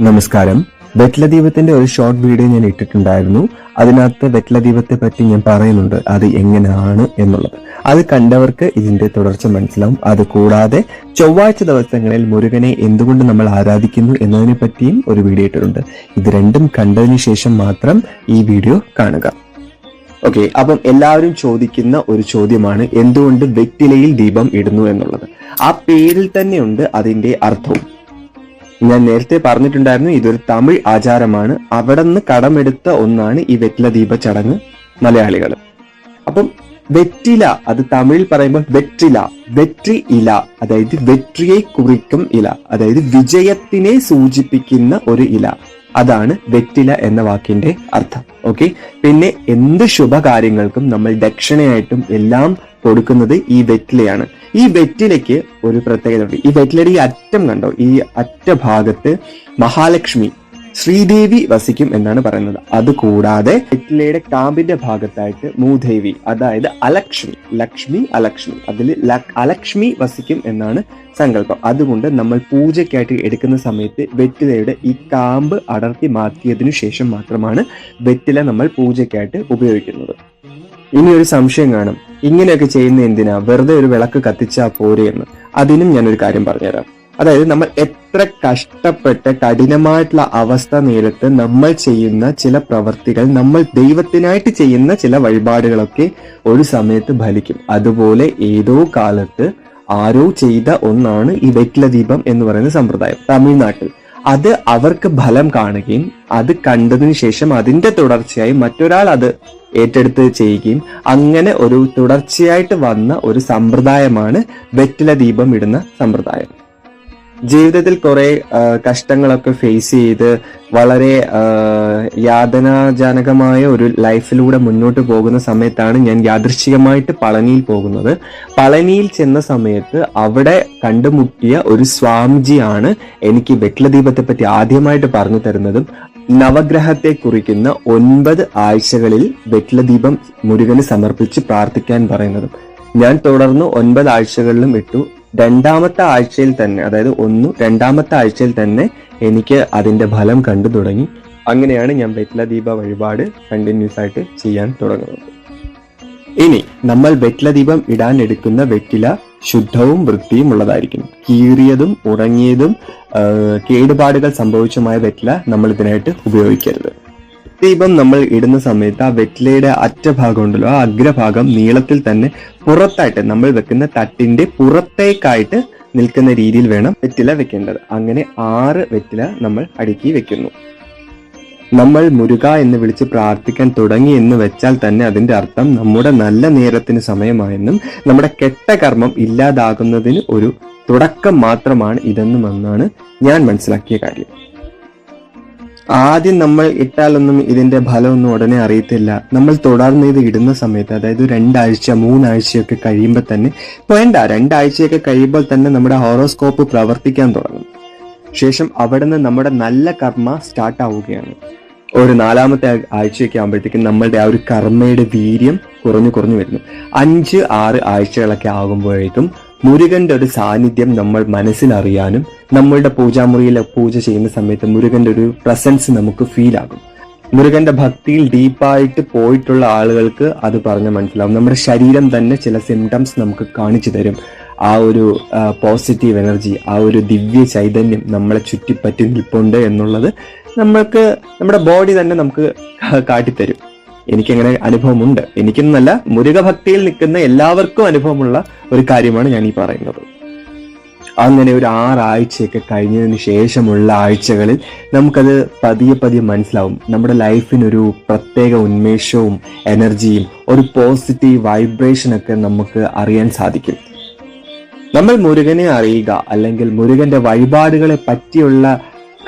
നമസ്കാരം. വെറ്റ്ലദീപത്തിന്റെ ഒരു short video ഞാൻ ഇട്ടിട്ടുണ്ടായിരുന്നു. അതിനകത്ത് വെറ്റ്ലദീപത്തെ പറ്റി ഞാൻ പറയുന്നുണ്ട്. അത് എങ്ങനെയാണ് എന്നുള്ളത്. അത് കണ്ടവർക്ക് ഇതിന്റെ തുടർച്ച മനസ്സിലാവും. അത് കൂടാതെ ചൊവ്വാഴ്ച ദിവസങ്ങളിൽ മുരുകനെ എന്തുകൊണ്ട് നമ്മൾ ആരാധിക്കുന്നു എന്നതിനെ പറ്റിയും ഒരു വീഡിയോ ഇട്ടിട്ടുണ്ട്. ഇത് രണ്ടും കണ്ടതിന് ശേഷം മാത്രം ഈ വീഡിയോ കാണുക. ഓക്കെ അപ്പം എല്ലാവരും ചോദിക്കുന്ന ഒരു ചോദ്യമാണ് എന്തുകൊണ്ട് വെറ്റിലയിൽ ദീപം ഇടുന്നു എന്നുള്ളത്. ആ പേരിൽ തന്നെയുണ്ട് അതിന്റെ അർത്ഥവും. ഞാൻ നേരത്തെ പറഞ്ഞിട്ടുണ്ടായിരുന്നു ഇതൊരു തമിഴ് ആചാരമാണ്. അവിടെ നിന്ന് കടമെടുത്ത ഒന്നാണ് ഈ വെറ്റില ദീപ ചടങ്ങ് മലയാളികൾ അപ്പം വെറ്റില അത് തമിഴിൽ പറയുമ്പോൾ വെറ്റില വെറ്റി ഇല അതായത് വെറ്റിയെ കുറിക്കും ഇല അതായത് വിജയത്തിനെ സൂചിപ്പിക്കുന്ന ഒരു ഇല. അതാണ് വെറ്റില എന്ന വാക്കിന്റെ അർത്ഥം. ഓക്കെ പിന്നെ എന്ത് ശുഭകാര്യങ്ങൾക്കും നമ്മൾ ദക്ഷിണയായിട്ടും എല്ലാം കൊടുക്കുന്നത് ഈ വെറ്റിലയാണ്. ഈ വെറ്റിലയ്ക്ക് ഒരു പ്രത്യേകത ഉണ്ട് ഈ വെറ്റിലയുടെ ഈ അറ്റം കണ്ടോ? ഈ അറ്റ ഭാഗത്ത് മഹാലക്ഷ്മി ശ്രീദേവി വസിക്കും എന്നാണ് പറയുന്നത്. അതുകൂടാതെ വെറ്റിലയുടെ കാമ്പിന്റെ ഭാഗത്തായിട്ട് മൂദേവി അതായത് അലക്ഷ്മി ലക്ഷ്മി അലക്ഷ്മി അതിൽ അലക്ഷ്മി വസിക്കും എന്നാണ് സങ്കല്പം. അതുകൊണ്ട് നമ്മൾ പൂജയ്ക്കായിട്ട് എടുക്കുന്ന സമയത്ത് വെറ്റിലയുടെ ഈ കാമ്പ് അടർത്തി മാറ്റിയതിനു ശേഷം മാത്രമാണ് വെറ്റില നമ്മൾ പൂജയ്ക്കായിട്ട് ഉപയോഗിക്കുന്നത്. ഇനി ഒരു സംശയം കാണും. ഇങ്ങനെയൊക്കെ ചെയ്യുന്ന എന്തിനാ? വെറുതെ ഒരു വിളക്ക് കത്തിച്ചാ പോരെ എന്ന്. അതിനും ഞാനൊരു കാര്യം പറഞ്ഞുതരാം. അതായത് നമ്മൾ എത്ര കഷ്ടപ്പെട്ട് കഠിനമായിട്ടുള്ള അവസ്ഥ നേരിട്ട് നമ്മൾ ചെയ്യുന്ന ചില പ്രവർത്തികൾ നമ്മൾ ദൈവത്തിനായിട്ട് ചെയ്യുന്ന ചില വഴിപാടുകളൊക്കെ ഒരു സമയത്ത് ഫലിക്കും. അതുപോലെ ഏതോ കാലത്ത് ആരോ ചെയ്ത ഒന്നാണ് ഈ വെറ്റില ദീപം എന്ന് പറയുന്ന സമ്പ്രദായം തമിഴ്നാട്ടിൽ. അത് അവർക്ക് ഫലം കാണുകയും അത് കണ്ടതിന് ശേഷം അതിന്റെ തുടർച്ചയായി മറ്റൊരാൾ അത് ഏറ്റെടുത്ത് ചെയ്യുകയും അങ്ങനെ ഒരു തുടർച്ചയായിട്ട് വന്ന ഒരു സമ്പ്രദായമാണ് വെറ്റില ദീപം ഇടുന്ന സമ്പ്രദായം. ജീവിതത്തിൽ കുറെ കഷ്ടങ്ങളൊക്കെ ഫേസ് ചെയ്ത് വളരെ യാതനാജനകമായ ഒരു ലൈഫിലൂടെ മുന്നോട്ട് പോകുന്ന സമയത്താണ് ഞാൻ യാദൃശ്ചികമായിട്ട് പളനിയിൽ പോകുന്നത്. പളനിയിൽ ചെന്ന സമയത്ത് അവിടെ കണ്ടുമുട്ടിയ ഒരു സ്വാമിജിയാണ് എനിക്ക് വെറ്റിലദീപത്തെ പറ്റി ആദ്യമായിട്ട് പറഞ്ഞു തരുന്നതും നവഗ്രഹത്തെ കുറിക്കുന്ന ഒൻപത് ആഴ്ചകളിൽ വെറ്റിലദീപം മുരുകന് സമർപ്പിച്ച് പ്രാർത്ഥിക്കാൻ പറയുന്നതും. ഞാൻ തുടർന്ന് ഒൻപത് ആഴ്ചകളിലും ഇട്ടു. രണ്ടാമത്തെ ആഴ്ചയിൽ തന്നെ അതായത് ഒന്ന് രണ്ടാമത്തെ ആഴ്ചയിൽ തന്നെ എനിക്ക് അതിന്റെ ഫലം കണ്ടു തുടങ്ങി. അങ്ങനെയാണ് ഞാൻ ബെറ്റ്ല ദീപ വഴിപാട് കണ്ടിന്യൂസ് ആയിട്ട് ചെയ്യാൻ തുടങ്ങുന്നത്. ഇനി നമ്മൾ ബെറ്റ്ല ദീപം ഇടാൻ എടുക്കുന്ന വെറ്റില ശുദ്ധവും വൃത്തിയും ഉള്ളതായിരിക്കും. കീറിയതും ഉറങ്ങിയതും കേടുപാടുകൾ സംഭവിച്ചുമായ വെറ്റില നമ്മൾ ഇതിനായിട്ട് ഉപയോഗിക്കരുത്. ദീപം നമ്മൾ ഇടുന്ന സമയത്ത് ആ വെറ്റിലയുടെ അറ്റഭാഗം ഉണ്ടല്ലോ ആ അഗ്രഭാഗം നീളത്തിൽ തന്നെ പുറത്തായിട്ട് നമ്മൾ വെക്കുന്ന തട്ടിന്റെ പുറത്തേക്കായിട്ട് നിൽക്കുന്ന രീതിയിൽ വേണം വെറ്റില വെക്കേണ്ടത്. അങ്ങനെ ആറ് വെറ്റില നമ്മൾ അടുക്കി വെക്കുന്നു. നമ്മൾ മുരുക എന്ന് വിളിച്ച് പ്രാർത്ഥിക്കാൻ തുടങ്ങി എന്ന് വെച്ചാൽ തന്നെ അതിന്റെ അർത്ഥം നമ്മുടെ നല്ല നേരത്തിന് സമയമായെന്നും നമ്മുടെ കെട്ട കർമ്മം ഇല്ലാതാകുന്നതിന് ഒരു തുടക്കം മാത്രമാണ് ഇതെന്നും എന്നാണ് ഞാൻ മനസ്സിലാക്കിയ കാര്യം. ആദ്യം നമ്മൾ ഇട്ടാലൊന്നും ഇതിന്റെ ഫലമൊന്നും ഉടനെ അറിയത്തില്ല. നമ്മൾ തുടർന്ന് ഇത് ഇടുന്ന സമയത്ത് അതായത് രണ്ടാഴ്ച മൂന്നാഴ്ചയൊക്കെ കഴിയുമ്പോൾ തന്നെ വേണ്ട രണ്ടാഴ്ചയൊക്കെ കഴിയുമ്പോൾ തന്നെ നമ്മുടെ ഹോറോസ്കോപ്പ് പ്രവർത്തിക്കാൻ തുടങ്ങും. ശേഷം അവിടെ നിന്ന് നമ്മുടെ നല്ല കർമ്മ സ്റ്റാർട്ട് ആവുകയാണ്. ഒരു നാലാമത്തെ ആഴ്ചയൊക്കെ ആകുമ്പോഴത്തേക്കും നമ്മളുടെ ആ ഒരു കർമ്മയുടെ വീര്യം കുറഞ്ഞു കുറഞ്ഞു വരുന്നു. അഞ്ച് ആറ് ആഴ്ചകളൊക്കെ ആകുമ്പോഴേക്കും മുരുകന്റെ ഒരു സാന്നിധ്യം നമ്മൾ മനസ്സിലറിയാനും നമ്മളുടെ പൂജാമുറിയിൽ പൂജ ചെയ്യുന്ന സമയത്ത് മുരുകന്റെ ഒരു പ്രസൻസ് നമുക്ക് ഫീൽ ആകും. മുരുകന്റെ ഭക്തിയിൽ ഡീപ്പായിട്ട് പോയിട്ടുള്ള ആളുകൾക്ക് അത് പറഞ്ഞ് മനസ്സിലാവും. നമ്മുടെ ശരീരം തന്നെ ചില സിംറ്റംസ് നമുക്ക് കാണിച്ചു തരും. ആ ഒരു പോസിറ്റീവ് എനർജി ആ ഒരു ദിവ്യ ചൈതന്യം നമ്മളെ ചുറ്റിപ്പറ്റി നിൽപ്പുണ്ട് എന്നുള്ളത് നമ്മൾക്ക് നമ്മുടെ ബോഡി തന്നെ നമുക്ക് കാട്ടിത്തരും. എനിക്കങ്ങനെ അനുഭവമുണ്ട്. എനിക്കെന്നല്ല മുരുക ഭക്തിയിൽ നിൽക്കുന്ന എല്ലാവർക്കും അനുഭവമുള്ള ഒരു കാര്യമാണ് ഞാൻ ഈ പറയുന്നത്. അങ്ങനെ ഒരു ആറാഴ്ചയൊക്കെ കഴിഞ്ഞതിന് ശേഷമുള്ള ആഴ്ചകളിൽ നമുക്കത് പതിയെ പതിയെ മനസ്സിലാവും. നമ്മുടെ ലൈഫിനൊരു പ്രത്യേക ഉന്മേഷവും എനർജിയും ഒരു പോസിറ്റീവ് വൈബ്രേഷനൊക്കെ നമുക്ക് അറിയാൻ സാധിക്കും. നമ്മൾ മുരുകനെ അറിയുക അല്ലെങ്കിൽ മുരുകന്റെ വഴിപാടുകളെ പറ്റിയുള്ള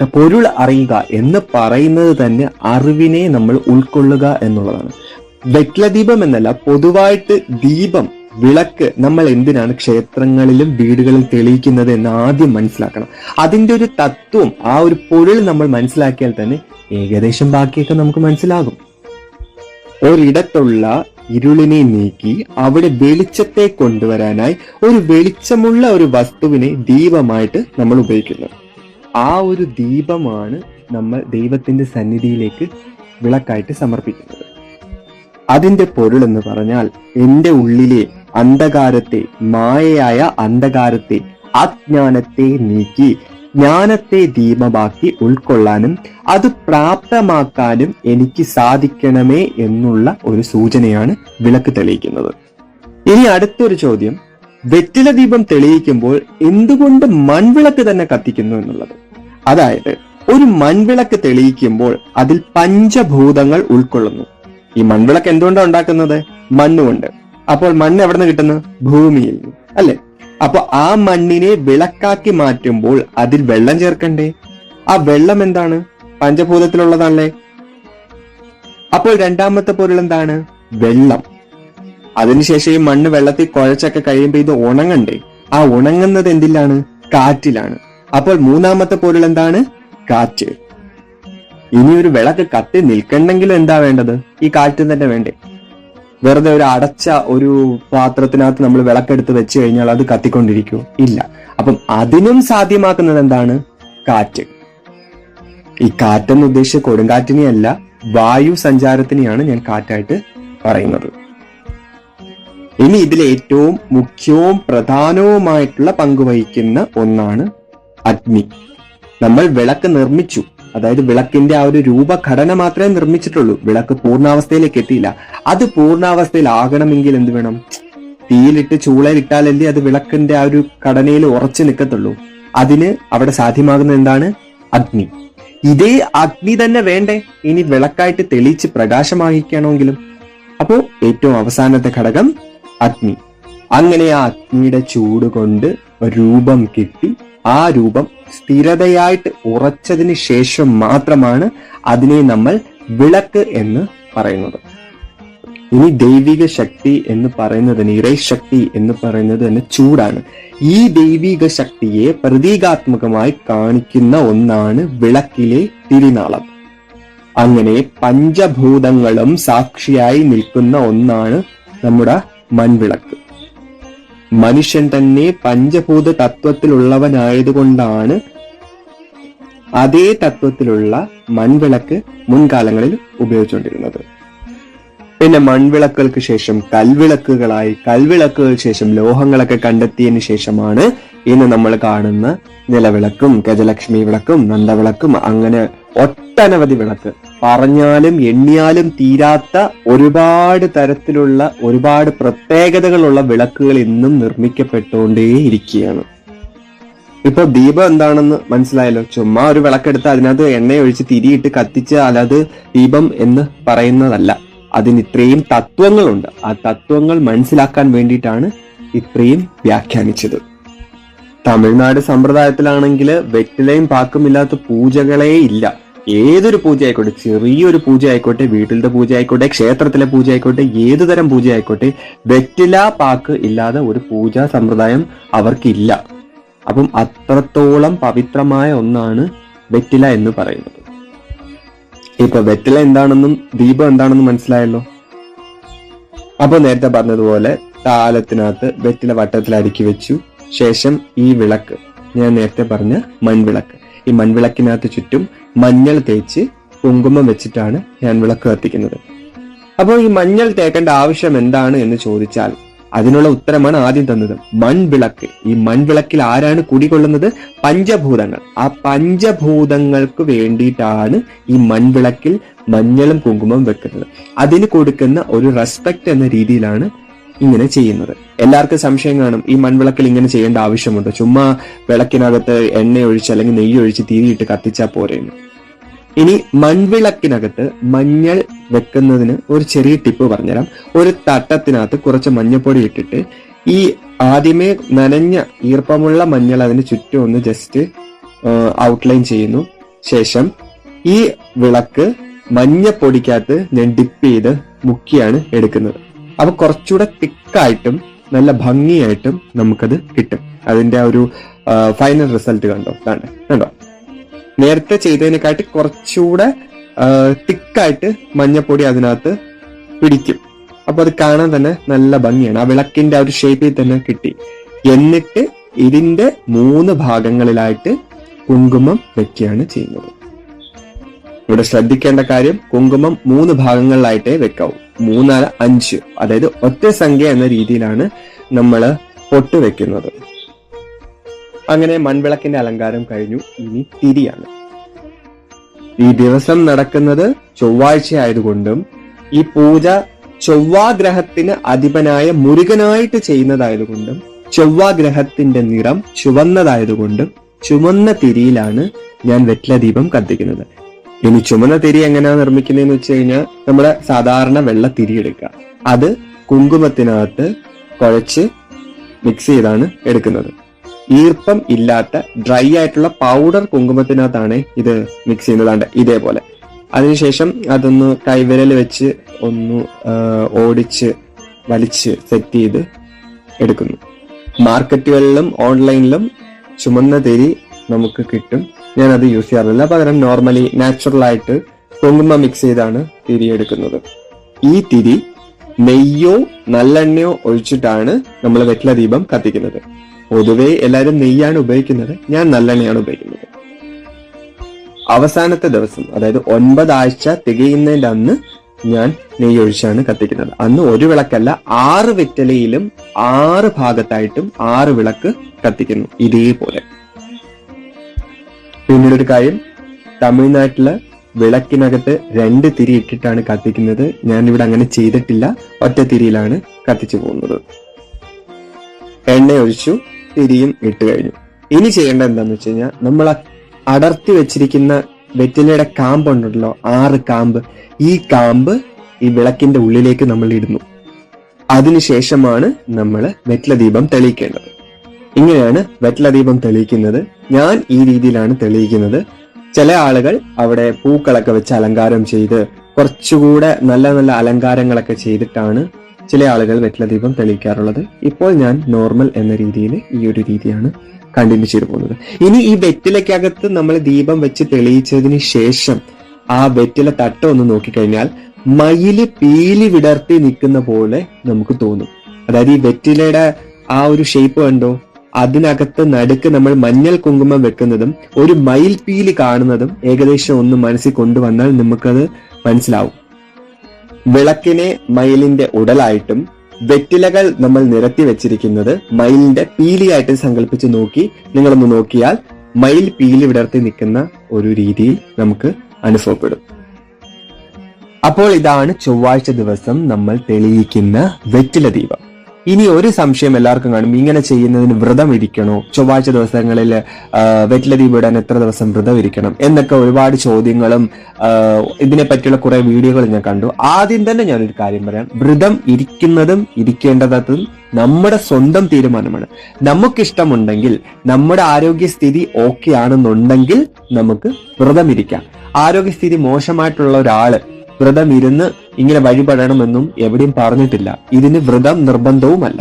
പൊരുൾ അറിയുക എന്ന് പറയുന്നത് തന്നെ അറിവിനെ നമ്മൾ ഉൾക്കൊള്ളുക എന്നുള്ളതാണ്. വെറ്റ്ലദീപം എന്നല്ല പൊതുവായിട്ട് ദീപം വിളക്ക് നമ്മൾ എന്തിനാണ് ക്ഷേത്രങ്ങളിലും വീടുകളിൽ തെളിയിക്കുന്നത് എന്ന് ആദ്യം മനസ്സിലാക്കണം. അതിന്റെ ഒരു തത്വം ആ ഒരു പൊരുൾ നമ്മൾ മനസ്സിലാക്കിയാൽ തന്നെ ഏകദേശം ബാക്കിയൊക്കെ നമുക്ക് മനസ്സിലാകും. ഒരിടത്തുള്ള ഇരുളിനെ നീക്കി അവിടെ വെളിച്ചത്തെ കൊണ്ടുവരാനായി ഒരു വെളിച്ചമുള്ള ഒരു വസ്തുവിനെ ദീപമായിട്ട് നമ്മൾ ഉപയോഗിക്കുന്നു ആ ഒരു ദീപമാണ് നമ്മൾ ദൈവത്തിന്റെ സന്നിധിയിലേക്ക് വിളക്കായിട്ട് സമർപ്പിക്കുന്നത്. അതിന്റെ പൊരുൾ എന്ന് പറഞ്ഞാൽ എന്റെ ഉള്ളിലെ അന്ധകാരത്തെ മായയായ അന്ധകാരത്തെ അജ്ഞാനത്തെ നീക്കി ജ്ഞാനത്തെ ദീപമാക്കി ഉൾക്കൊള്ളാനും അത് പ്രാപ്തമാക്കാനും എനിക്ക് സാധിക്കണമേ എന്നുള്ള ഒരു സൂചനയാണ് വിളക്ക് തെളിയിക്കുന്നത്. ഇനി അടുത്തൊരു ചോദ്യം. വെറ്റില ദീപം തെളിയിക്കുമ്പോൾ എന്തുകൊണ്ട് മൺവിളക്ക് തന്നെ കത്തിക്കുന്നു എന്നുള്ളത്? അതായത് ഒരു മൺവിളക്ക് തെളിയിക്കുമ്പോൾ അതിൽ പഞ്ചഭൂതങ്ങൾ ഉൾക്കൊള്ളുന്നു. ഈ മൺവിളക്ക് എന്തുകൊണ്ടാണ് ഉണ്ടാക്കുന്നത്? മണ്ണുകൊണ്ട്. അപ്പോൾ മണ്ണ് എവിടെ നിന്ന് കിട്ടുന്നു? ഭൂമിയിൽ അല്ലെ? അപ്പൊ ആ മണ്ണിനെ വിളക്കാക്കി മാറ്റുമ്പോൾ അതിൽ വെള്ളം ചേർക്കണ്ടേ? ആ വെള്ളം എന്താണ്? പഞ്ചഭൂതത്തിലുള്ളതാണല്ലേ? അപ്പോൾ രണ്ടാമത്തെ പൊരുൾ എന്താണ്? വെള്ളം. അതിനുശേഷം ഈ മണ്ണ് വെള്ളത്തിൽ കുഴച്ചൊക്കെ കഴിയുമ്പോൾ ഇത് ഉണങ്ങണ്ടേ? ആ ഉണങ്ങുന്നത് എന്തിലാണ്? കാറ്റിലാണ്. അപ്പോൾ മൂന്നാമത്തെ പൊരുൾ എന്താണ്? കാറ്റ്. ഇനി ഒരു വിളക്ക് കത്തി നിൽക്കണമെങ്കിൽ എന്താ വേണ്ടത്? ഈ കാറ്റ് തന്നെ വേണ്ടേ. വെറുതെ ഒരു അടച്ച ഒരു പാത്രത്തിനകത്ത് നമ്മൾ വിളക്കെടുത്ത് വെച്ച് കഴിഞ്ഞാൽ അത് കത്തിക്കൊണ്ടിരിക്കൂ. ഇല്ല. അപ്പം അതിനും സാധ്യമാക്കുന്നത് എന്താണ്? കാറ്റ്. ഈ കാറ്റെന്ന് ഉദ്ദേശിച്ച കൊടുങ്കാറ്റിനെയല്ല വായു സഞ്ചാരത്തിനെയാണ് ഞാൻ കാറ്റായിട്ട് പറയുന്നത്. ഇനി ഇതിൽ ഏറ്റവും മുഖ്യവും പ്രധാനവുമായിട്ടുള്ള പങ്കുവഹിക്കുന്ന ഒന്നാണ് അഗ്നി. നമ്മൾ വിളക്ക് നിർമ്മിച്ചു. അതായത് വിളക്കിന്റെ ആ ഒരു രൂപഘടന മാത്രമേ നിർമ്മിച്ചിട്ടുള്ളൂ. വിളക്ക് പൂർണാവസ്ഥയിലേക്ക് എത്തിയില്ല. അത് പൂർണാവസ്ഥയിലാകണമെങ്കിൽ എന്ത് വേണം? തീയിലിട്ട് ചൂളയിലിട്ടാലല്ലേ അത് വിളക്കിന്റെ ആ ഒരു ഘടനയിൽ ഉറച്ചു നിൽക്കത്തുള്ളൂ. അതിന് അവിടെ സാധ്യമാകുന്ന എന്താണ്? അഗ്നി. ഇതേ അഗ്നി തന്നെ വേണ്ടേ? ഇനി വിളക്കായിട്ട് തെളിയിച്ച് പ്രകാശമാകിക്കണമെങ്കിലും അപ്പോ ഏറ്റവും അവസാനത്തെ ഘടകം അഗ്നി. അങ്ങനെ ആ അഗ്നിയുടെ ചൂട് കൊണ്ട് രൂപം കിട്ടി. ആ രൂപം സ്ഥിരതയായിട്ട് ഉറച്ചതിന് ശേഷം മാത്രമാണ് അതിനെ നമ്മൾ വിളക്ക് എന്ന് പറയുന്നത്. ഇനി ദൈവിക ശക്തി എന്ന് പറയുന്നതിന് ഇറൈശക്തി എന്ന് പറയുന്നത് തന്നെ ചൂടാണ്. ഈ ദൈവിക ശക്തിയെ പ്രതീകാത്മകമായി കാണിക്കുന്ന ഒന്നാണ് വിളക്കിലെ തിരിനാളം. അങ്ങനെ പഞ്ചഭൂതങ്ങളും സാക്ഷിയായി നിൽക്കുന്ന ഒന്നാണ് നമ്മുടെ മൺവിളക്ക്. മനുഷ്യൻ തന്നെ പഞ്ചഭൂത തത്വത്തിലുള്ളവനായതുകൊണ്ടാണ് അതേ തത്വത്തിലുള്ള മൺവിളക്ക് മുൻകാലങ്ങളിൽ ഉപയോഗിച്ചുകൊണ്ടിരുന്നത്. പിന്നെ മൺവിളക്കുകൾക്ക് ശേഷം കൽവിളക്കുകളായി കൽവിളക്കുകൾക്ക് ശേഷം ലോഹങ്ങളൊക്കെ കണ്ടെത്തിയതിനു ശേഷമാണ് ഇന്ന് നമ്മൾ കാണുന്ന നിലവിളക്കും ഗജലക്ഷ്മി വിളക്കും നന്ദവിളക്കും അങ്ങനെ ഒട്ടനവധി വിളക്ക്. പറഞ്ഞാലും എണ്ണിയാലും തീരാത്ത ഒരുപാട് തരത്തിലുള്ള ഒരുപാട് പ്രത്യേകതകളുള്ള വിളക്കുകൾ ഇന്നും നിർമ്മിക്കപ്പെട്ടുകൊണ്ടേയിരിക്കുകയാണ് ഇപ്പൊ ദീപം എന്താണെന്ന് മനസ്സിലായല്ലോ? ചുമ്മാ ഒരു വിളക്കെടുത്ത് അതിനകത്ത് എണ്ണ ഒഴിച്ച് തിരിയിട്ട് കത്തിച്ച് അല്ലാതെ ദീപം എന്ന് പറയുന്നതല്ല. അതിന് ഇത്രയും തത്വങ്ങളുണ്ട്. ആ തത്വങ്ങൾ മനസ്സിലാക്കാൻ വേണ്ടിയിട്ടാണ് ഇത്രയും വ്യാഖ്യാനിച്ചത്. തമിഴ്നാട് സമ്പ്രദായത്തിലാണെങ്കിൽ വെറ്റിലയും പാക്കുമില്ലാത്ത പൂജകളേ ഇല്ല. ഏതൊരു പൂജ ആയിക്കോട്ടെ ചെറിയൊരു പൂജ ആയിക്കോട്ടെ വീട്ടിലത്തെ പൂജ ആയിക്കോട്ടെ ക്ഷേത്രത്തിലെ പൂജ ആയിക്കോട്ടെ ഏതു തരം പൂജ ആയിക്കോട്ടെ വെറ്റില പാക്ക് ഇല്ലാതെ ഒരു പൂജാ സമ്പ്രദായം അവർക്കില്ല. അപ്പം അത്രത്തോളം പവിത്രമായ ഒന്നാണ് വെറ്റില എന്ന് പറയുന്നത്. ഇപ്പൊ വെറ്റില എന്താണെന്നും ദീപം എന്താണെന്നും മനസ്സിലായല്ലോ? അപ്പൊ നേരത്തെ പറഞ്ഞതുപോലെ താലത്തിനകത്ത് വെറ്റില വട്ടത്തിൽ അടുക്കി വെച്ചു. ശേഷം ഈ വിളക്ക് ഞാൻ നേരത്തെ പറഞ്ഞ മൺവിളക്ക്. ഈ മൺവിളക്കിനകത്ത് ചുറ്റും മഞ്ഞൾ തേച്ച് കുങ്കുമം വെച്ചിട്ടാണ് ഞാൻ വിളക്ക് കത്തിക്കുന്നത്. അപ്പോൾ ഈ മഞ്ഞൾ തേക്കേണ്ട ആവശ്യം എന്താണ് എന്ന് ചോദിച്ചാൽ അതിനുള്ള ഉത്തരമാണ് ആദ്യം തന്നത്. മൺവിളക്ക്. ഈ മൺവിളക്കിൽ ആരാണ് കുടികൊള്ളുന്നത്? പഞ്ചഭൂതങ്ങൾ. ആ പഞ്ചഭൂതങ്ങൾക്ക് വേണ്ടിയിട്ടാണ് ഈ മൺവിളക്കിൽ മഞ്ഞളും കുങ്കുമം വെക്കുന്നത്. അതിന് കൊടുക്കുന്ന ഒരു റെസ്പെക്ട് എന്ന രീതിയിലാണ് ഇങ്ങനെ ചെയ്യുന്നത്. എല്ലാവർക്കും സംശയം കാണും. ഈ മൺവിളക്കിൽ ഇങ്ങനെ ചെയ്യേണ്ട ആവശ്യമുണ്ടോ? ചുമ്മാ വിളക്കിനകത്ത് എണ്ണ ഒഴിച്ച് അല്ലെങ്കിൽ നെയ്യ് ഒഴിച്ച് തിരിയിട്ട് കത്തിച്ചാൽ പോരെയെന്ന് ഇനി മൺവിളക്കിനകത്ത് മഞ്ഞൾ വെക്കുന്നതിന് ഒരു ചെറിയ ടിപ്പ് പറഞ്ഞുതരാം. ഒരു തട്ടത്തിനകത്ത് കുറച്ച് മഞ്ഞപ്പൊടി ഇട്ടിട്ട് ഈ ആദ്യമേ നനഞ്ഞ ഈർപ്പമുള്ള മഞ്ഞൾ അതിന് ചുറ്റും ഒന്ന് ജസ്റ്റ് ഔട്ട്ലൈൻ ചെയ്യുന്നു. ശേഷം ഈ വിളക്ക് മഞ്ഞപ്പൊടിക്കകത്ത് ഞാൻ ഡിപ്പ് ചെയ്ത് മുക്കിയാണ് എടുക്കുന്നത്. അപ്പൊ കുറച്ചുകൂടെ തിക്കായിട്ടും നല്ല ഭംഗിയായിട്ടും നമുക്കത് കിട്ടും. അതിന്റെ ഒരു ഫൈനൽ റിസൾട്ട് കണ്ടോ? കണ്ടോ? നേരത്തെ ചെയ്തതിനെക്കാട്ടി കുറച്ചുകൂടെ തിക്കായിട്ട് മഞ്ഞപ്പൊടി അതിനകത്ത് പിടിക്കും. അപ്പൊ അത് കാണാൻ തന്നെ നല്ല ഭംഗിയാണ്. ആ വിളക്കിന്റെ ആ ഒരു ഷേപ്പിൽ തന്നെ കിട്ടി. എന്നിട്ട് ഇതിന്റെ മൂന്ന് ഭാഗങ്ങളിലായിട്ട് കുങ്കുമം വെക്കുകയാണ് ചെയ്യുന്നത്. ഇവിടെ ശ്രദ്ധിക്കേണ്ട കാര്യം കുങ്കുമം മൂന്ന് ഭാഗങ്ങളിലായിട്ടേ വെക്കാവൂ. മൂന്നര അഞ്ച് അതായത് ഒറ്റ സംഖ്യ എന്ന രീതിയിലാണ് നമ്മൾ പൊട്ട് വെക്കുന്നത് അങ്ങനെ മൺവിളക്കിന്റെ അലങ്കാരം കഴിഞ്ഞു. ഇനി തിരിയാണ്. ഈ ദിവസം നടക്കുന്നത് ചൊവ്വാഴ്ച ആയതുകൊണ്ടും ഈ പൂജ ചൊവ്വാഗ്രഹത്തിന് അധിപനായ മുരുകനായിട്ട് ചെയ്യുന്നതായതുകൊണ്ടും ചൊവ്വാഗ്രഹത്തിന്റെ നിറം ചുവന്നതായതുകൊണ്ടും ചുമന്ന തിരിയിലാണ് ഞാൻ വെറ്റില ദീപം കത്തിക്കുന്നത്. ഇനി ചുമന്ന തിരി എങ്ങനെയാ നിർമ്മിക്കുന്നതെന്ന് വെച്ച് കഴിഞ്ഞാൽ നമ്മുടെ സാധാരണ വെള്ള തിരി എടുക്കുക. അത് കുങ്കുമത്തിനകത്ത് കുഴച്ച് മിക്സ് ചെയ്താണ് എടുക്കുന്നത്. ഈർപ്പം ഇല്ലാത്ത ഡ്രൈ ആയിട്ടുള്ള പൗഡർ കുങ്കുമത്തിനകത്താണ് ഇത് മിക്സ് ചെയ്യുന്നതാണ്ട് ഇതേപോലെ. അതിനുശേഷം അതൊന്ന് കൈവിരൽ വെച്ച് ഒന്ന് ഓടിച്ച് വലിച്ച് സെറ്റ് ചെയ്ത് എടുക്കുന്നു. മാർക്കറ്റുകളിലും ഓൺലൈനിലും ചുമന്ന തിരി നമുക്ക് കിട്ടും. ഞാൻ അത് യൂസ് ചെയ്യാറില്ല. പകരം നോർമലി നാച്ചുറൽ ആയിട്ട് കുങ്കുമ മിക്സ് ചെയ്താണ് തിരി എടുക്കുന്നത്. ഈ തിരി നെയ്യോ നല്ലെണ്ണയോ ഒഴിച്ചിട്ടാണ് നമ്മൾ വെറ്റില ദീപം കത്തിക്കുന്നത്. പൊതുവെ എല്ലാവരും നെയ്യാണ് ഉപയോഗിക്കുന്നത്. ഞാൻ നല്ലെണ്ണയാണ് ഉപയോഗിക്കുന്നത്. അവസാനത്തെ ദിവസം അതായത് ഒൻപതാഴ്ച തികയുന്നതിന്റെ അന്ന് ഞാൻ നെയ്യ് ഒഴിച്ചാണ് കത്തിക്കുന്നത്. അന്ന് ഒരു വിളക്കല്ല ആറ് വെറ്റലയിലും ആറ് ഭാഗത്തായിട്ടും ആറ് വിളക്ക് കത്തിക്കുന്നു ഇതേപോലെ. പിന്നീട് ഒരു കാര്യം. തമിഴ്നാട്ടിൽ വിളക്കിനകത്ത് രണ്ട് തിരി ഇട്ടിട്ടാണ് കത്തിക്കുന്നത്. ഞാൻ ഇവിടെ അങ്ങനെ ചെയ്തിട്ടില്ല. ഒറ്റ തിരിയിലാണ് കത്തിച്ചു പോകുന്നത്. എണ്ണ ഒഴിച്ചു തിരിയും ഇട്ട് കഴിഞ്ഞു. ഇനി ചെയ്യേണ്ടത് എന്താന്ന് വെച്ച് കഴിഞ്ഞാൽ നമ്മൾ അടർത്തി വെച്ചിരിക്കുന്ന വെറ്റിലയുടെ കാമ്പ് ഉണ്ടല്ലോ ആറ് കാമ്പ്. ഈ കാമ്പ് ഈ വിളക്കിന്റെ ഉള്ളിലേക്ക് നമ്മൾ ഇടുന്നു. അതിനുശേഷമാണ് നമ്മൾ വെറ്റില ദീപം തെളിയിക്കേണ്ടത്. ഇങ്ങനെയാണ് വെറ്റില ദീപം തെളിയിക്കുന്നത്. ഞാൻ ഈ രീതിയിലാണ് തെളിയിക്കുന്നത്. ചില ആളുകൾ അവിടെ പൂക്കളൊക്കെ വെച്ച് അലങ്കാരം ചെയ്ത് കുറച്ചുകൂടെ നല്ല നല്ല അലങ്കാരങ്ങളൊക്കെ ചെയ്തിട്ടാണ് ചില ആളുകൾ വെറ്റില ദീപം തെളിയിക്കാറുള്ളത്. ഇപ്പോൾ ഞാൻ നോർമൽ എന്ന രീതിയിൽ ഈ ഒരു രീതിയാണ് കണ്ടിന്യൂ ചെയ്തു പോകുന്നത്. ഇനി ഈ വെറ്റിലയ്ക്കകത്ത് നമ്മൾ ദീപം വെച്ച് തെളിയിച്ചതിന് ശേഷം ആ വെറ്റില തട്ട ഒന്ന് നോക്കിക്കഴിഞ്ഞാൽ മയിൽ പീലി വിടർത്തി നിൽക്കുന്ന പോലെ നമുക്ക് തോന്നും. അതായത് ഈ വെറ്റിലയുടെ ആ ഒരു ഷേപ്പ് കണ്ടോ? അതിനകത്ത് നടുക്ക് നമ്മൾ മഞ്ഞൾ കുങ്കുമം വെക്കുന്നതും ഒരു മയിൽ പീലി കാണുന്നതും ഏകദേശം ഒന്ന് മനസ്സിൽ കൊണ്ടുവന്നാൽ നമുക്കത് മനസ്സിലാവും. വിളക്കിനെ മയിലിന്റെ ഉടലായിട്ടും വെറ്റിലകൾ നമ്മൾ നിരത്തി വെച്ചിരിക്കുന്നത് മയിലിന്റെ പീലിയായിട്ട് സങ്കല്പിച്ച് നോക്കി നിങ്ങളൊന്ന് നോക്കിയാൽ മയിൽ പീലി വിടർത്തി നിൽക്കുന്ന ഒരു രീതിയിൽ നമുക്ക് അനുഭവപ്പെടും. അപ്പോൾ ഇതാണ് ചൊവ്വാഴ്ച ദിവസം നമ്മൾ തെളിയിക്കുന്ന വെറ്റില ദീപം. ഇനി ഒരു സംശയം എല്ലാവർക്കും കാണും. ഇങ്ങനെ ചെയ്യുന്നതിന് വ്രതം ഇരിക്കണോ? ചൊവ്വാഴ്ച ദിവസങ്ങളിൽ വെറ്റില ദീപം ഇടാൻ എത്ര ദിവസം വ്രതം ഇരിക്കണം എന്നൊക്കെ ഒരുപാട് ചോദ്യങ്ങളും ആ, ഇതിനെ പറ്റിയുള്ള കുറെ വീഡിയോകൾ ഞാൻ കണ്ടു. ആദ്യം തന്നെ ഞാനൊരു കാര്യം പറയാം. വ്രതം ഇരിക്കുന്നതും ഇരിക്കേണ്ടതും നമ്മുടെ സ്വന്തം തീരുമാനമാണ്. നമുക്കിഷ്ടമുണ്ടെങ്കിൽ നമ്മുടെ ആരോഗ്യസ്ഥിതി ഓക്കെ ആണെന്നുണ്ടെങ്കിൽ നമുക്ക് വ്രതം ഇരിക്കാം. ആരോഗ്യസ്ഥിതി മോശമായിട്ടുള്ള ഒരാൾ വ്രതം ഇരുന്ന് ഇങ്ങനെ വഴിപടണമെന്നും എവിടെയും പറഞ്ഞിട്ടില്ല. ഇതിന് വ്രതം നിർബന്ധവുമല്ല.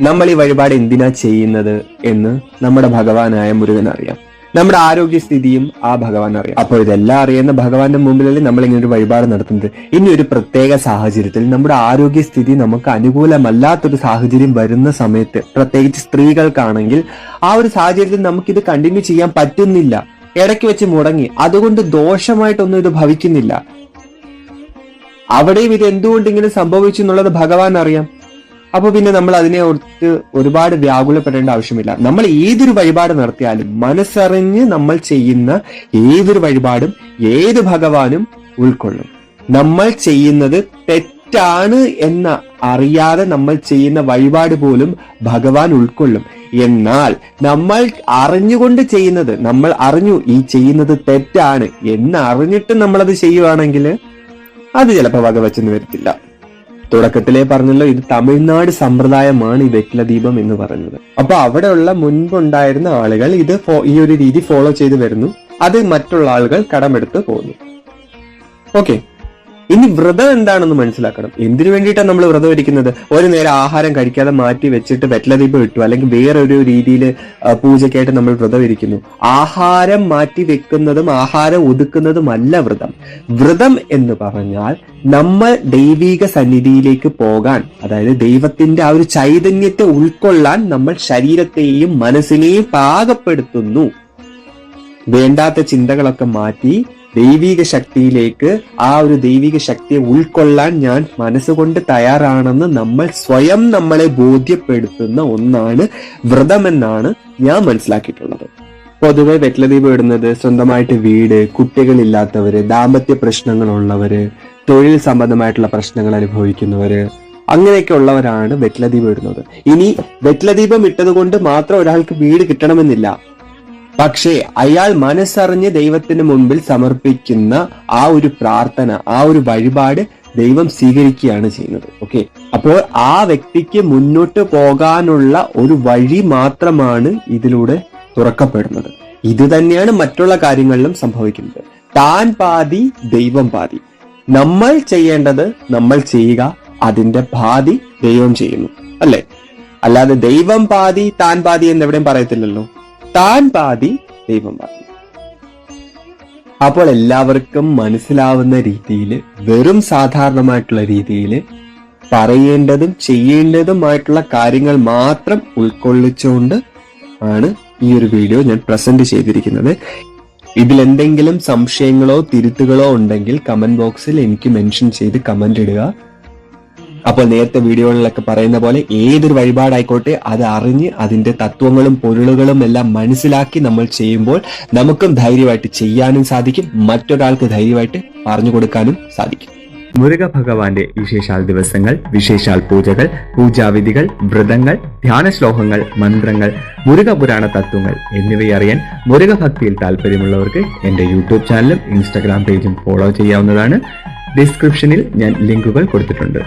നമ്മൾ ഈ വഴിപാട് എന്തിനാ ചെയ്യുന്നത് എന്ന് നമ്മുടെ ഭഗവാനായ മുരുകൻ അറിയാം. നമ്മുടെ ആരോഗ്യസ്ഥിതിയും ആ ഭഗവാൻ അറിയാം. അപ്പോൾ ഇതെല്ലാം അറിയുന്ന ഭഗവാന്റെ മുമ്പിലല്ലേ നമ്മൾ ഇങ്ങനെ ഒരു വഴിപാട് നടത്തുന്നത്. ഇനി ഒരു പ്രത്യേക സാഹചര്യത്തിൽ നമ്മുടെ ആരോഗ്യസ്ഥിതി നമുക്ക് അനുകൂലമല്ലാത്തൊരു സാഹചര്യം വരുന്ന സമയത്ത് പ്രത്യേകിച്ച് സ്ത്രീകൾക്കാണെങ്കിൽ ആ ഒരു സാഹചര്യത്തിൽ നമുക്കിത് കണ്ടിന്യൂ ചെയ്യാൻ പറ്റുന്നില്ല. ഇടയ്ക്ക് വെച്ച് മുടങ്ങി. അതുകൊണ്ട് ദോഷമായിട്ടൊന്നും ഇത് ഭവിക്കുന്നില്ല. അവിടെയും ഇത് എന്തുകൊണ്ട് ഇങ്ങനെ സംഭവിച്ചു എന്നുള്ളത് ഭഗവാൻ അറിയാം. അപ്പൊ പിന്നെ നമ്മൾ അതിനെ ഓർത്ത് ഒരുപാട് വ്യാകുലപ്പെടേണ്ട ആവശ്യമില്ല. നമ്മൾ ഏതൊരു വഴിപാട് നടത്തിയാലും മനസ്സറിഞ്ഞ് നമ്മൾ ചെയ്യുന്ന ഏതൊരു വഴിപാടും ഏത് ഭഗവാനും ഉൾക്കൊള്ളും. നമ്മൾ ചെയ്യുന്നത് തെറ്റാണ് എന്ന അറിയാതെ നമ്മൾ ചെയ്യുന്ന വഴിപാട് പോലും ഭഗവാൻ ഉൾക്കൊള്ളും. എന്നാൽ നമ്മൾ അറിഞ്ഞുകൊണ്ട് ചെയ്യുന്നത് നമ്മൾ അറിഞ്ഞു ഈ ചെയ്യുന്നത് തെറ്റാണ് എന്ന് അറിഞ്ഞിട്ട് നമ്മളത് ചെയ്യുവാണെങ്കിൽ അത് ചിലപ്പോൾ വകവച്ചെന്ന് വരത്തില്ല. തുടക്കത്തിലേ പറഞ്ഞല്ലോ ഇത് തമിഴ്നാട് സമ്പ്രദായമാണ് ഈ വെറ്റില ദീപം എന്ന് പറയുന്നത് അപ്പൊ അവിടെയുള്ള മുൻപുണ്ടായിരുന്ന ആളുകൾ ഇത് ഈ ഒരു രീതി ഫോളോ ചെയ്ത് വരുന്നു. അത് മറ്റുള്ള ആളുകൾ കടമെടുത്ത് പോകുന്നു ഓക്കെ ഇനി വ്രതം എന്താണെന്ന് മനസ്സിലാക്കണം. എന്തിനു വേണ്ടിയിട്ടാണ് നമ്മൾ വ്രതം ഇരിക്കുന്നത് ഒരു നേരം ആഹാരം കഴിക്കാതെ മാറ്റി വെച്ചിട്ട് വെറ്റലദീപം ഇട്ടു അല്ലെങ്കിൽ വേറെ ഒരു രീതിയിൽ പൂജയ്ക്കായിട്ട് നമ്മൾ വ്രതം ഇരിക്കുന്നു. ആഹാരം മാറ്റി വെക്കുന്നതും ആഹാരം ഒതുക്കുന്നതുമല്ല വ്രതം. വ്രതം എന്ന് പറഞ്ഞാൽ നമ്മൾ ദൈവിക സന്നിധിയിലേക്ക് പോകാൻ അതായത് ദൈവത്തിന്റെ ആ ഒരു ചൈതന്യത്തെ ഉൾക്കൊള്ളാൻ നമ്മൾ ശരീരത്തെയും മനസ്സിനെയും പാകപ്പെടുത്തുന്നു. വേണ്ടാത്ത ചിന്തകളൊക്കെ മാറ്റി ദൈവിക ശക്തിയിലേക്ക് ആ ഒരു ദൈവിക ശക്തിയെ ഉൾക്കൊള്ളാൻ ഞാൻ മനസ്സുകൊണ്ട് തയ്യാറാണെന്ന് നമ്മൾ സ്വയം നമ്മളെ ബോധ്യപ്പെടുത്തുന്ന ഒന്നാണ് വ്രതമെന്നാണ് ഞാൻ മനസ്സിലാക്കിയിട്ടുള്ളത്. പൊതുവെ വെറ്റലദീപം ഇടുന്നത് സ്വന്തമായിട്ട് വീട് കുട്ടികളില്ലാത്തവര് ദാമ്പത്യ പ്രശ്നങ്ങളുള്ളവര് തൊഴിൽ സംബന്ധമായിട്ടുള്ള പ്രശ്നങ്ങൾ അനുഭവിക്കുന്നവര് അങ്ങനെയൊക്കെ ഉള്ളവരാണ് വെറ്റലദീപം ഇടുന്നത്. ഇനി വെറ്റലദീപം ഇട്ടത് കൊണ്ട് മാത്രം ഒരാൾക്ക് വീട് കിട്ടണമെന്നില്ല. പക്ഷേ അയാൾ മനസ്സറിഞ്ഞ് ദൈവത്തിന് മുൻപിൽ സമർപ്പിക്കുന്ന ആ ഒരു പ്രാർത്ഥന ആ ഒരു വഴിപാട് ദൈവം സ്വീകരിക്കുകയാണ് ചെയ്യുന്നത്. ഓക്കെ അപ്പോൾ ആ വ്യക്തിക്ക് മുന്നോട്ട് പോകാനുള്ള ഒരു വഴി മാത്രമാണ് ഇതിലൂടെ തുറക്കപ്പെടുന്നത്. ഇത് തന്നെയാണ് മറ്റുള്ള കാര്യങ്ങളിലും സംഭവിക്കുന്നത്. താൻ പാതി ദൈവം പാതി. നമ്മൾ ചെയ്യേണ്ടത് നമ്മൾ ചെയ്യുക അതിന്റെ പാതി ദൈവം ചെയ്യുന്നു. അല്ലേ? അല്ലാതെ ദൈവം പാതി താൻ പാതി എന്ന് എവിടെയും പറയത്തില്ലല്ലോ. താൻ പാതി ദൈവം പാതി അപ്പോൾ എല്ലാവർക്കും മനസ്സിലാവുന്ന രീതിയിൽ വെറും സാധാരണമായിട്ടുള്ള രീതിയിൽ പറയേണ്ടതും ചെയ്യേണ്ടതുമായിട്ടുള്ള കാര്യങ്ങൾ മാത്രം ഉൾക്കൊള്ളിച്ചുകൊണ്ട് ആണ് ഈ ഒരു വീഡിയോ ഞാൻ പ്രസന്റ് ചെയ്തിരിക്കുന്നത്. ഇതിൽ എന്തെങ്കിലും സംശയങ്ങളോ തിരുത്തുകളോ ഉണ്ടെങ്കിൽ കമന്റ് ബോക്സിൽ എനിക്ക് മെൻഷൻ ചെയ്ത് കമന്റ് ഇടുക. അപ്പോൾ നേരത്തെ വീഡിയോകളിലൊക്കെ പറയുന്ന പോലെ ഏതൊരു വഴിപാടായിക്കോട്ടെ അത് അറിഞ്ഞ് അതിന്റെ തത്വങ്ങളും പൊരുളുകളും എല്ലാം മനസ്സിലാക്കി നമ്മൾ ചെയ്യുമ്പോൾ നമുക്കും ധൈര്യമായിട്ട് ചെയ്യാനും സാധിക്കും മറ്റൊരാൾക്ക് ധൈര്യമായിട്ട് പറഞ്ഞു കൊടുക്കാനും സാധിക്കും. മുരുക ഭഗവാന്റെ വിശേഷാൽ ദിവസങ്ങൾ വിശേഷാൽ പൂജകൾ പൂജാവിധികൾ വ്രതങ്ങൾ ധ്യാന ശ്ലോകങ്ങൾ മന്ത്രങ്ങൾ മുരുക പുരാണ തത്വങ്ങൾ എന്നിവയറിയാൻ മുരുക ഭക്തിയിൽ താല്പര്യമുള്ളവർക്ക് എന്റെ യൂട്യൂബ് ചാനലും ഇൻസ്റ്റാഗ്രാം പേജും ഫോളോ ചെയ്യാവുന്നതാണ്. ഡിസ്ക്രിപ്ഷനിൽ ഞാൻ ലിങ്കുകൾ കൊടുത്തിട്ടുണ്ട്.